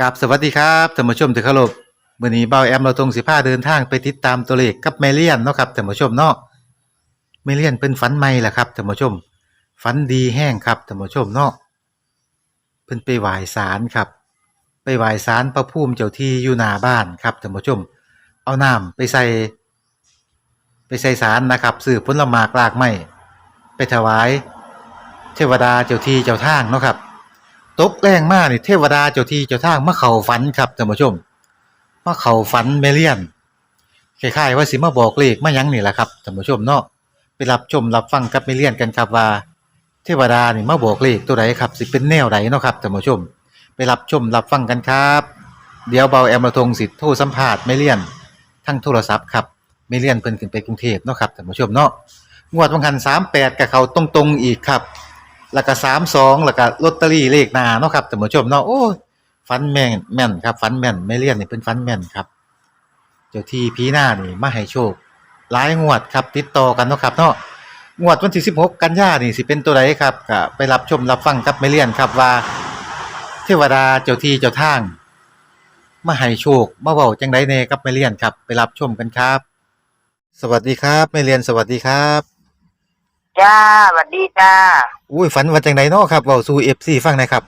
กับสวัสดีครับท่านผู้ชมที่เคารพมื้อนี้เบาแอมเราทงสิพาเดินทางไปติดตามตัวเลขกับแมเลียนเนาะครับท่านผู้ชมเนาะแมเลียนเป็นฝันใหม่ล่ะครับท่านผู้ชมฝันดีแห้งครับท่านผู้ชมเนาะเพิ่นไปไหว้ศาลครับ ไปไหว้ศาลพระภูมิเจ้าที่อยู่หน้าบ้านครับท่านผู้ชม เอาน้ำไปใส่ ไปใส่ศาลนะครับซื้อผลไม้รากไม้ไปถวาย เทวดาเจ้าที่เจ้าทางเนาะครับ ตกแรงมากนี่เทวดาเจ้าที่เจ้าทางมาเข้าฝันครับท่านผู้ชมมาเข้าฝันเมเลียนคล้ายๆว่าสิมาบอกเลขมายังนี่แหละครับท่านผู้ชมเนาะไปรับชมรับฟังกับเมเลียนกันครับว่า เทวดานี่มาบอกเลขตัวใดครับ สิเป็นแนวใดเนาะครับท่านผู้ชม ไปรับชมรับฟังกันครับ เดี๋ยวเบาแอมระทงสิทธิ์โทรสัมภาษณ์เมเลียนทั้งโทรศัพท์ครับเมเลียนเพิ่นขึ้นไปกรุงเทพเนาะครับท่านผู้ชมเนาะงวดวันคัน38กับเขาตรงๆอีกครับ แล้วก็สามสองแล้วก็ลอตเตอรี่เลขหน้าเนาะครับท่านผู้ชมเนาะโอ้ฟันแม่นแม่นครับฟันแม่นไม่เลี่ยนนี่เป็นฟันแม่นครับ เจ้าที่พีหน้านี่มาให้โชคหลายงวดครับติดต่อกันเนาะครับเนาะงวดวันที่16กันยานี่สิเป็นตัวใดครับก็ไปรับชมรับฟังกับไม่เลี่ยนครับว่า เทวดาเจ้าที่เจ้าทางมาให้โชคมาเว้าจังไดแน่กับไม่เลี่ยนครับ ไปรับชมกันครับ สวัสดีครับไม่เลี่ยนสวัสดีครับ จ้าสวัสดีจ้า อุ้ยฝันว่าจังไดเนาะครับเว้าสู่ FC ฟังหน่อยครับ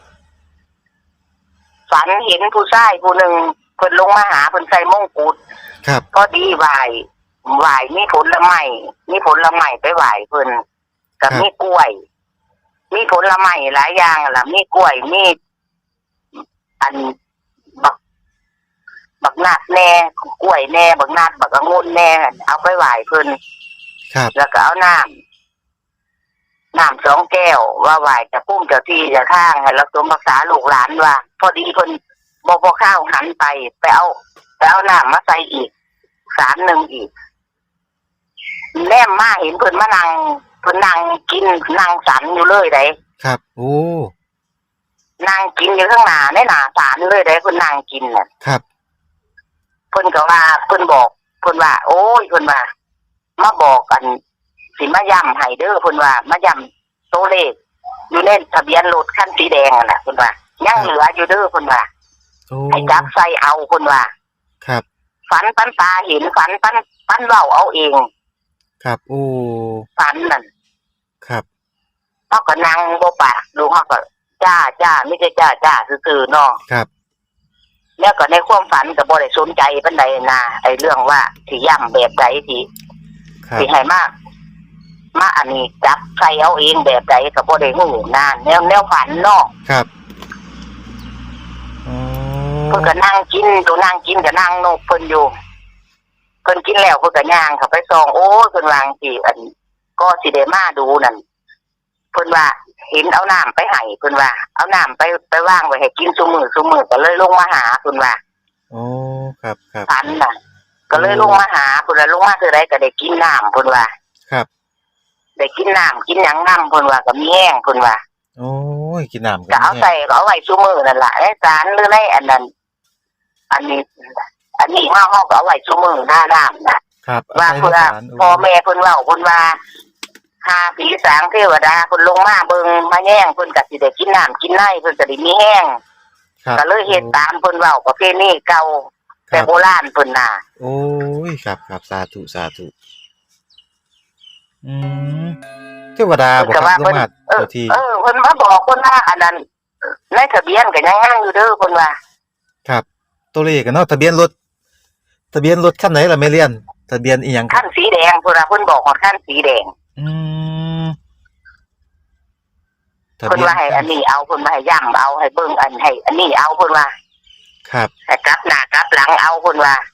ฝันเห็นผู้ชายผู้หนึ่งเพิ่นลงมาหาเพิ่นใส่มงกุฎครับก็ดีไหวไหวมีผลไม้มีผลไม้ไปไหวเพิ่นกับครับ มีกล้วย มีผลไม้หลายอย่างล่ะมีกล้วยมีอันบัก บักนาดแน่กล้วยแน่ บักนาดบักองุ่นแน่ เอาไปไหวเพิ่นครับ แล้วก็เอาน้ำ น้ำสองแก้ว ว่าไหวจะปุ้มเจ้าที่เจะข้างให้เราสมรักษาลูกหลานว่า พอดีคนบพอข้าวหันไปไปเอาไปเอาน้ำมาใส่อีก สารหนึ่งอีกแนมมาเห็นเพิ่นมานั่งเพิ่นนั่งกินนั่งสันอยู่เลยไดครับ โอ้นั่งกินอยู่ข้างหน้าในหน้าสารเลยไดเพิ่นนั่งกินน่ะครับ เพิ่นก็ว่าเพิ่นบอกเพิ่นว่า โอ้ยเพิ่นว่ามาบอกกัน สิมาย้ำให้เด้อเพิ่นว่า มาย้ำตัวเลขอยู่ในทะเบียนรถคันสีแดงนั่นน่ะเพิ่นว่ายังเหลืออยู่เด้อเพิ่นว่าโอ้ให้จับใส่เอาเพิ่นว่า ครับ ฝันปันตาเห็นฝันปันปันเว้าเอาเอง ครับโอ้ฝันนั่นครับ เขาก็นั่งบ่ปากดูเขาก็จ้าจ้าไม่ใช่จ้าจ้าซื่อๆเนาะครับแล้วก็ในความฝันก็บ่ได้สนใจปานใดนะไอ้เรื่องว่าสิย้ำแบบใดสิครับสิให้มาก มาอันนี้จับใส่เอาเองแบบใดก็บ่ได้ฮู้นานแนวแนวฝันเนาะครับอ๋อเพิ่นก็นั่งกินตัวนั่งกินก็นั่งนกเพิ่นอยู่เพิ่นกินแล้วเพิ่นก็ย่างเข้าไปส่องโอ้ยเพิ่นวาจังสิอัน ก็สิได้มาดูนั่นเพิ่นว่าเห็นเอาน้ำไปให้เพิ่นว่า เอาน้ำไปไปวางไว้ให้กินซุมื้อซุมื้อก็เลยลงมาหาเพิ่นว่าโอ้ครับครับฝันน่ะ ก็เลยลงมาหาเพิ่นว่าลงมาคือใดก็ได้กินน้ำเพิ่นว่าครับ ได้กินน้ำกินหยังน้ำเพิ่นว่าก็มีแห้งเพิ่นว่าโอ้ยกินน้ำก็เอาใส่ก็เอาไว้ซุมื้อนั่นล่ะในจานหรือในอันนั้นอันนี้ อันนี้เฮาเฮาก็เอาไว้ซุมื้อหน้าน้ำน่ะ ครับว่าใส่เพื่อในจานพ่อแม่เพิ่นเว้าเพิ่นว่าหาผีสางเทวดาเพิ่นลงมาเบิ่งมาแย่งเพิ่นก็สิได้กินน้ำกินในเพิ่นก็ได้มีแห้งครับก็เลยเฮ็ดตามเพิ่นเว้าประเพณีเก่าคแต่รับโบราณเพิ่นน่ะ โอ้ยครับครับสาธุสาธุ อืมเทวดาบอกก็ครับว่าลงเพิ่นมาเออเจ้าที่เออเพิ่นมาบอกเพิ่นว่าอันนั้นในทะเบียนก็ยังยังอยู่เด้อเพิ่นว่า ครับ ตัวเลขกันเนาะทะเบียนรถทะเบียนรถคันไหนล่ะไม่เลียนทะเบียนอีหยังครัขั้บนสีแดงเพิ่นว่าเพิ่นบอกว่าขั้นสีแดงอืมทะเพิ่นเบียนว่าให้อันนี้เอาเพิ่นว่าให้ย่ำเอาให้เบิ่งอันให้อันนี้เอาเพิ่นว่าครับให้กลับหน้ากลับหลังเอาเพิ่นว่าเ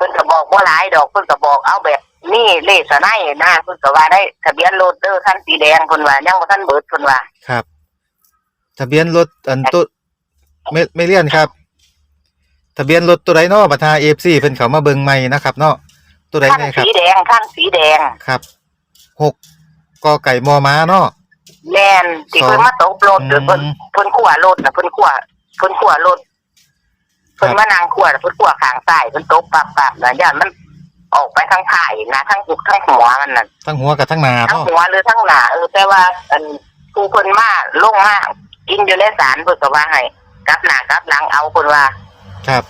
พิ่นก็บอกว่าหลายดอกเพิ่นก็บอกเอาแบบนี่เลขสนายนะเพิ่นก็ว่าได้ทะเบียนรถเด้อคันสีแดงเพิ่นว่ายังบ่ทันเบิดเพิ่นว่าครับ ทะเบียนรถอันตุไม่ไม่เลี่ยนครับ ทะเบียนรถตัวใดเนาะบัตรา FC เพิ่นเข้ามาเบิ่งใหม่นะครับเนาะตัวใดคันแน่ครับสีแดงคันสีแดงครับหกกอไก่มอม้าเนาะแม่นที่เพิ่นมาตกรถหรือเพิ่นอืมเพิ่นขั่วรถน่ะเพิ่นขั่วเพิ่นขั่วรถ เพิ่นมานั่งขั่วน่ะเพิ่นขั่วข้างซ้ายเพิ่นตกปับปับๆน่ะย่านมันออกไปทางท้ายนะทั้งหุกทั้งหัวมันน่ะทั้งหัวกับทั้งหน้าทั้งเนาะหัวหรือทั้งหน้าเออแต่ว่าอันผู้เพิ่นมาลงมากินอยู่ในศาลเพิ่นก็ว่าให้กลับหน้ากลับหลังเอาคนว่าครับ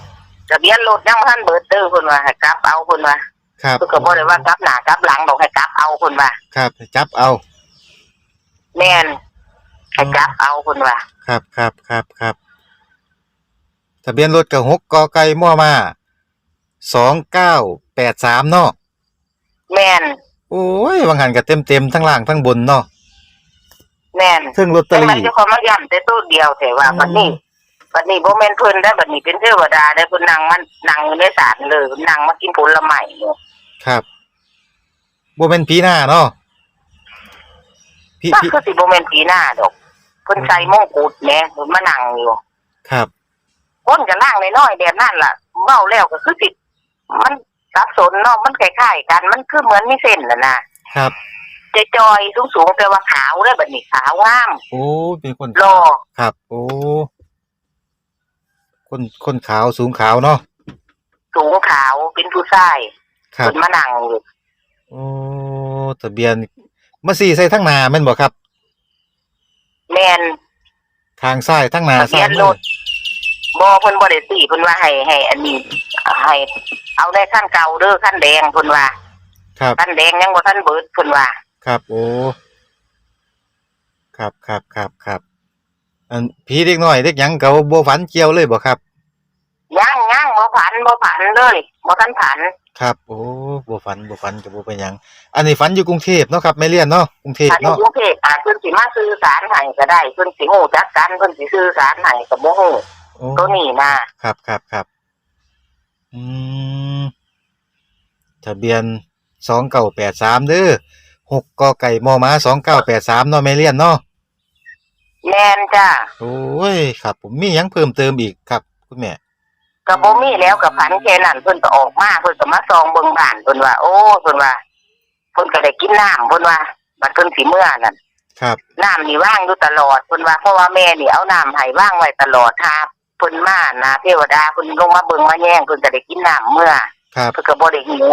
ทะเบียนรถยังบ่ทันเบิดเด้อคนว่าให้กลับเอาคนว่าครับเพิ่นก็บ่ได้ว่ากลับหน้ากลับหลังบอกให้กลับเอาคนว่า ครับจับเอา แม่นให้กลับเอาคนว่า ครับครับครับครับ ทะเบียนรถกับหกกอไก่ม่อมาสองเก้าแปดสามเนาะแม่นโอ้ยวังหันกับเต็มเต็มๆทั้งล่างทั้งบนเนาะแม่นเครื่องลอตเตอจังไดรี่เจะขอมาย้ำแต่ตัวเดียวแต่ว่าอืม บัดนี้บัดนี้บ่แม่นเพิ่นได้อบัดนี้เป็นเทวดาได้อเพิ่นนั่งมันนั่งอยู่ในศาลเลยนั่งมากินผลไม้เนี่ยครับบ่เป็นผีหน้าเนาะพี่ก็พี่คือสิบ่แม่นผีหน้าดอกเพิ่นใส่มงกุฎแหมเพิ่นมานั่งอยู่ ครับ คนก็ล่างน้อยๆแบบนั้นล่ะเว้าแล้วก็คือสิมันสับสนเนาะมันคล้ายๆกัน มันคือเหมือนมีเส้นน่ะนะครับจะจอยๆสูงๆแต่ว่าขาวเด้อบัดนี้ขาวงามโอ้เป็นคนรอครับ โอ้คนคนขาวสูงขาวเนาะสูงขาวเป็นผู้ชายครับเพิ่นมานั่งอยู่โอ้ทะเบียนมาสี่ใส่ทั้งหน้าแม่นบ่ครับ แม่นทางซ้ายทั้งหน้าทะเบีซ้ายยนมืรอถ บอเพิ่นบ่ได้ตีเพิ่นว่าให้ให้ อันนี้ให้เอาได้ขั้นเก่าเด้อขั้นแดงเพิ่นว่าครับขั้นแดงยังบ่ทันเบิดเพิ่นว่า ครับโอ้ครับครับครับครับอันผีเด็กน้อยเด็กหยังเขาบ่ฝันเกี่ยวเลยบ่ครับยังยังบ่ผันบ่ผันเลยบ่ทันผัน ครับโอ้บ่ฝันบ่ฝันก็บ่เป็นหยัง อันนี้ฝันอยู่กรุงเทพเนาะครับแม่เลียนเนาะกรุงเทพอันนี้เนาะกรุงเทพอาจเพิ่นสิมาสื่อสารให้ก็ได้เพิ่นสิฮู้จักกันเพิ่นสิสื่อสารให้ก็บ่ฮู้ โอ้ตัวนี้นะครับครับครับอืมทะเบียน2983เด้อ6กไก่มอม้า2983เนาะแม่เลียนเนาะแม่นจ้าโอ้ยครับ ผมมีหยังเพิ่มเติมอีกครับคุณแม่ก็บ่มีแล้วก็ผันแค่นั้นเพิ่นก็ออกมาเพิ่นก็มาซองเบิ่งบ้านเพิ่นว่า โอ้เพิ่นว่าเพิ่นก็ได้กินน้ำเพิ่นว่าบัดเพิ่นสิเมื่อนั่นครับ น้ำนี่ว่างอยู่ตลอดเพิ่นว่าเพราะว่าแม่นี่เอาน้ำให้ว่างไว้ตลอดครับ เพิ่นมานะเทวดาเพิ่นลงมาเบิ่งมาแย่งเพิ่นก็ได้กินน้ำเมื่อครับเพิ่นก็บ่ได้หิว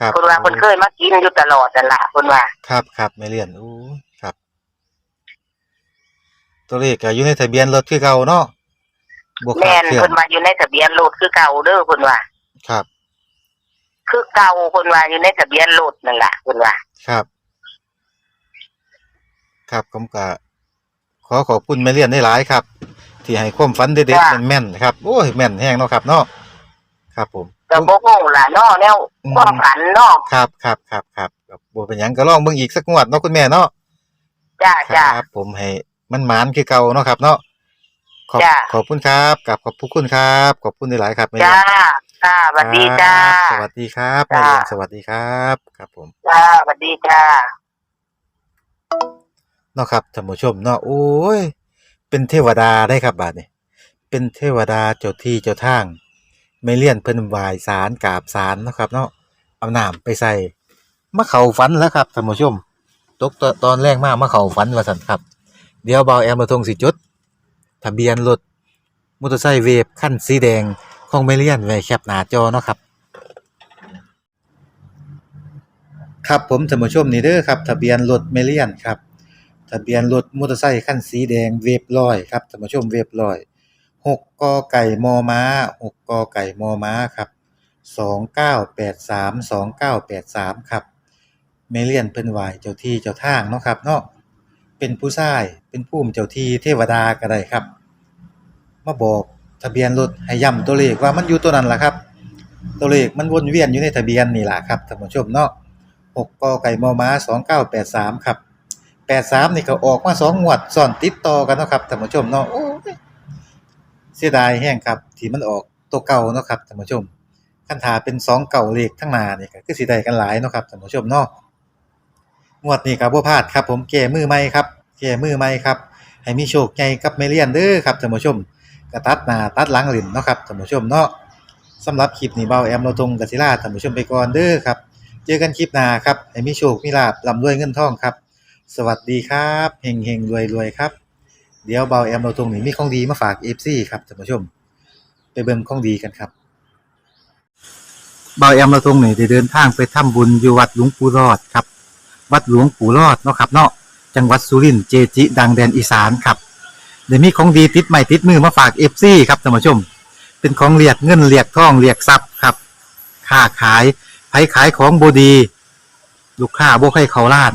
ครับเพิ่นว่าเพิ่นเคยมากินอยู่ตลอดนั่นล่ะเพิ่นว่าครับครับแม่เลียนโอ้ยครับ ตัวเลขก็อยู่ในทะเบียนรถคือเก่าเนาะบวกขาแม่ดนเคลื่อเพิ่นนว่าอยู่ในทะเบียนรถคือเก่าเด้อเพิ่นว่า ครับ คือเก่าเพิ่นว่าอยู่ในทะเบียนรถนั่นล่ะเพิ่นว่า ครับ ครับผมก็ขอขอบคุณแม่เลียนได้หลายครับ ที่ให้ความฝันเด็ดๆแม่นๆครับโอ้ยแม่นแห้งเนาะครับเนาะครับผมก็บ่ฮู้ล่ะเนาะแนวความฝันเนาะครับครับครับครับครับบ่เป็นหยังก็ลองเบิ่งอีกสักงวดเนาะคุณแม่เนาะจ้าคจ้ารับผมให้มันหมานคือเก่าเนาะครับ เนาะขอบจ้ะขอบคุณครับกับขอบคุณครับ ขอบคุณหลายๆครับแม่จ้าเลียนจ้าสวัสดีจ้าครับสวัสดีครับแม่จ้าเลียนสวัสดีครับ ครับผมจ้าสวัสดีจ้าเนาะครับท่านผู้ชมเนาะโอ้ย เป็นเทวดาได้ครับบาดนี้เป็นเทวดาเจ้าที่เจ้าทางไม่เลี่ยนเพิ่นวายสารกราบสารนะครับเนาะเอาน้ำไปใส่มะเขาฝันแล้วครับท่านผู้ชมตกตอนแรกมากมะเขาฝันว่าสันครับ เดี๋ยวเบาแอมมาทงสิจุดทะเบียนรถมอเตอร์ไซค์เวฟคันสีแดงของไม่เลี่ยนไว้แคปหน้าจอเนาะครับ ครับผมท่านผู้ชมนี่เด้อครับ ทะเบียนรถเมเลียนครับ ทะเบียนรถมอเตอร์ไซค์คันสีแดงเวฟลอยครับท่านผู้ชมเวฟลอยหกกไก่มอม้าหกกไก่มอม้าครับสองเก้าแปดสามสองเก้าแปดสามครับเมเลียนเพิ่นไหวเจ้าที่เจ้าทางเนาะครับเนาะเป็นผู้ชายเป็นผู้มเจ้าที่เทวดาก็ได้ครับ มาบอกทะเบียนรถให้ย้ำตัวเลขว่ามันอยู่ตัวนั้นล่ะครับ ตัวเลขมันวนเวียนอยู่ในทะเบียนนี่ล่ะครับท่านผู้ชมเนาะหกกไก่มอม้าสองเก้าแปดสามครับ แปดสามนี่ก็ออกมาสองงวดซ้อนติดต่อกันเนาะครับท่านผู้ชมเนาะโอ้ยเสียดายแห้งครับที่มันออกตัวเก่าเนาะครับท่านผู้ชมคันถาเป็นสองเก่าเลขทั้งนานี่ก็คือสิได้กันหลายเนาะครับท่านผู้ชมเนาะงวดนี้ก็บ่พลาดครับ ผมแก้มือใหม่ครับแก้มือใหม่ครับ ให้มีโชคใหญ่กับเมเลียนเด้อครับท่านผู้ชมก็ตัดหน้าตัดหลังหลินเนาะครับท่านผู้ชมเนาะสำหรับคลิปนี้เบาแอมเราตรงกับศิลาท่านผู้ชมไปก่อนเด้อครับ เจอกันคลิปหน้าครับให้มีโชคมีลาบร่ำรวยเงินทองครับ สวัสดีครับเฮงเฮงรวยรวยครับ เดี๋ยวเบาแอมเราตรงนี้มีของดีมาฝากเอฟซีครับท่านผู้ชม ไปเบิ่งของดีกันครับเบาแอมเราตรงนี้ได้เดินทางไปทำบุญอยู่วัดหลวงปู่รอดครับ วัดหลวงปู่รอดเนาะครับเนาะจังหวัดสุรินทร์เจจิ ดังแดนอีสานครับเดี๋ยวมีของดีติดใหม่ติดมือมาฝาก FC ครับท่านผู้ชม เป็นของเรียกเงินเรียกทองเรียกทรัพย์ครับค้าขายไผขายของบดี ลูกค้าบ่ให้เขาล้าน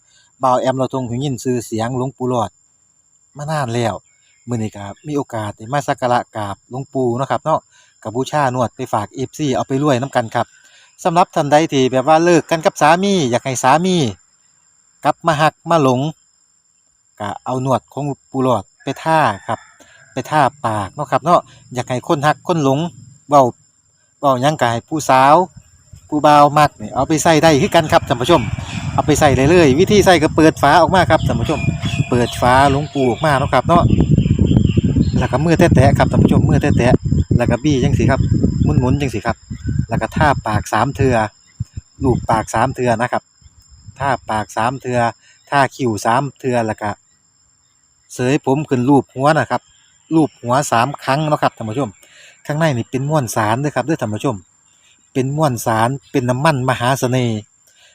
บ่าวแอมเราทรงหูยินชื่อเสียงหลวงปู่หลอดมานานแล้วมื้อนี้ก็มีโอกาสได้มาสักการะกราบหลวงปู่เนาะครับเนาะก็บูชานวดไปฝาก FC เอาไปรวยนํกันครับสำหรับท่านใดที่แบบว่าเลิกกันกับสามีอยากให้สามี กลับมาหักมาหลงก็เอาหนวดของปูหลอดไปท่าครับ ไปท่าปากเนาะครับเนาะอยากให้คนหักคนหลงเว้าเว้ายังกายผู้สาว ผู้บ่าวมักนี่เอาไปใส่ได้คือกันครับท่านผู้ชม เอาไปใส่ได้เลย วิธีใส่ก็เปิดฝาออกมาครับท่านผู้ชม เปิดฝาลงปูออกมาเนาะครับเนาะแล้วก็มือแตะๆครับท่านผู้ชมมือแตะๆแล้วก็บี้จังสิครับหมุนๆจังสิครับ แล้วก็ท่าปากสามเทือลูบปากสามเทือนะครับท่าปากสามเทือท่าคิ้วสามเทือแล้วก็เสยผมขึ้นรูปหัวนะครับรูปหัวสามครั้งเนาะครับท่านผู้ชม ข้างในนี่เป็นม้วนสารด้วยครับด้วยท่านผู้ชม เป็นม้วนสารเป็นน้ำมันมหาเสน่ห์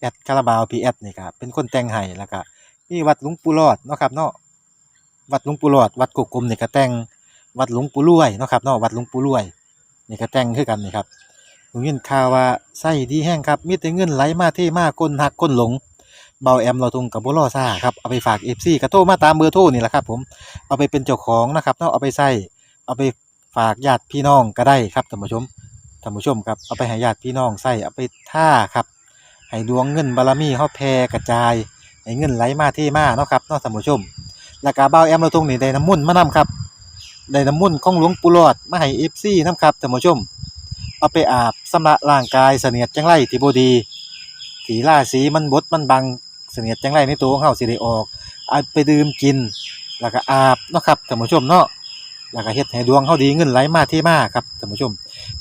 แอดคาราบาวพีแอดนี่ครับเป็นคนแต่งให้แล้วก็มีวัดหลวงปู่รอดเนาะครับเนาะวัดหลวงปู่รอด วัดกุกกลมนี่ก็แต่งวัดหลวงปู่รวยเนาะครับเนาะวัดหลวงปู่รวยนี่ก็แต่งคือกันนี่ครับผมยินข่าวว่าไส้ดีแห้งครับมีแต่เงินไหลมาเทมาคนหักคนหลงเบาแอมเราทุงกับบุรอซ่าครับเอาไปฝากเอฟซีกระโทมาตามเบอร์โทรนี่แหละครับ ผมเอาไปเป็นเจ้าของนะครับเนาะเอาไปใส่เอาไปฝากญาติพี่น้องก็ได้ครับท่านผู้ชมท่านผู้ชมครับเอาไปให้ญาติพี่น้องใส่เอาไปท่าครับ ให้ดวงเงินบารมีเฮาแผ่กระจายให้เงินไหลมาเทมาเนาะครับเนาะท่านผู้ชม แล้วก็บ่าวแอมเราตรงนี้ได้น้ำมุ่นมานํครับได้น้ำมุ่นของหลวงปู่หลอดมาให้ FC นํครับท่านผู้ชม เอาไปอาบสำระร่างกายเสนียดจังไรที่บดีที่าศีมันบดมันบังเสนียดจังไรในตัวของเฮาสิได้ออกเอาไปดื่มกิน แล้วก็อาบเนาะครับท่านผู้ชมเนาะ แล้วก็เฮ็ดให้ดวงเฮาดีเงินไหลมาเทมาครับท่านผู้ชม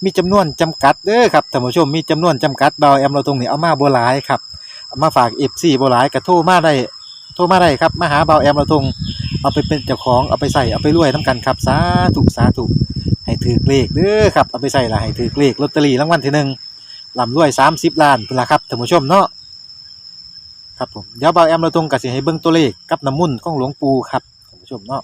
มีจำนวนจำกัดเด้อครับท่านผู้ชมมีจำนวนจำกัดบาวแอมเราตรงนี้เอามาบ่หลายครับเอามาฝาก FC บ่หลายก็โทรมาได้โทรมาได้ครับมาหาบาแอมเราตรงเอาไปเป็นเจ้าของเอาไปใส่เอาไปรวยนํกันครับสาธุสาธุให้ถือเลขเด้อครับเอาไปใส่ละให้ถือเลขลอตเตอรี่รางวัลที่หนึ่งลำรวย30ล้านพุ่นละครับท่านผู้ชมเนาะครับผมเดี๋ยวเบาแอมเราตรงกับสิให้เบิ่งตัวเลขกับน้ำมุ่นของหลวงปู่ครับท่านผู้ชมเนาะ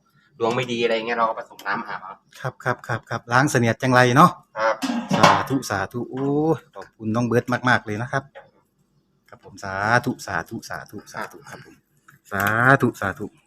ดวงไม่ดีอะไรเงี้ยเราก็ผสมน้ำอาบเอาครับครับครับครับล้างเสนียดจังไรเนาะครับสาธุสาธุโอ้ยขอบคุณน้องเบิร์ดมาก ๆ เลยนะครับ ครับผมสาธุสาธุสาธุสาธุครับผมสาธุสาธุครับ